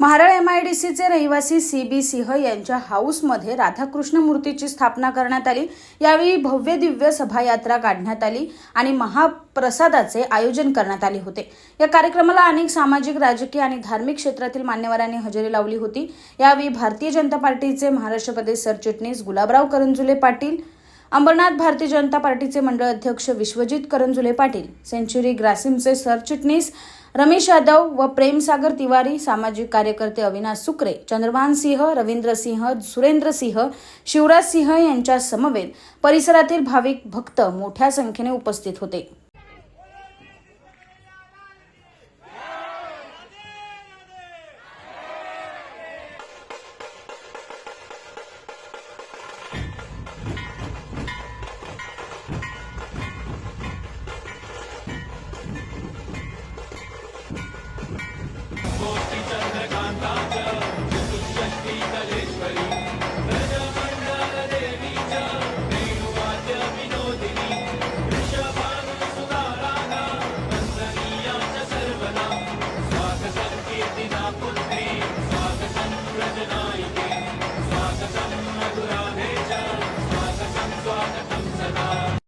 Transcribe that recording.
महाराळ M I D सीचे रहिवासी C B सिंह यांच्या हाऊसमध्ये राधाकृष्ण मूर्तीची स्थापना करण्यात आली. यावेळी भव्य दिव्य सभायात्रा काढण्यात आली आणि महाप्रसादाचे आयोजन करण्यात आले होते. या कार्यक्रमाला अनेक सामाजिक राजकीय आणि धार्मिक क्षेत्रातील मान्यवरांनी हजेरी लावली होती. यावेळी भारतीय जनता पार्टीचे महाराष्ट्र प्रदेश सरचिटणीस गुलाबराव करंजुले पाटील अंबरनाथ भारतीय जनता पार्टीचे मंडळ अध्यक्ष विश्वजित करंजुले पाटील सेंच्युरी ग्रासिमचे सरचिटणीस रमेश यादव व प्रेमसागर तिवारी सामाजिक कार्यकर्ते अविनाश सुकरे चंद्रमान सिंह रवींद्र सिंह सुरेंद्र सिंह शिवराज सिंह यांच्या समवेत परिसरातील भाविक भक्त मोठ्या संख्येने उपस्थित होते.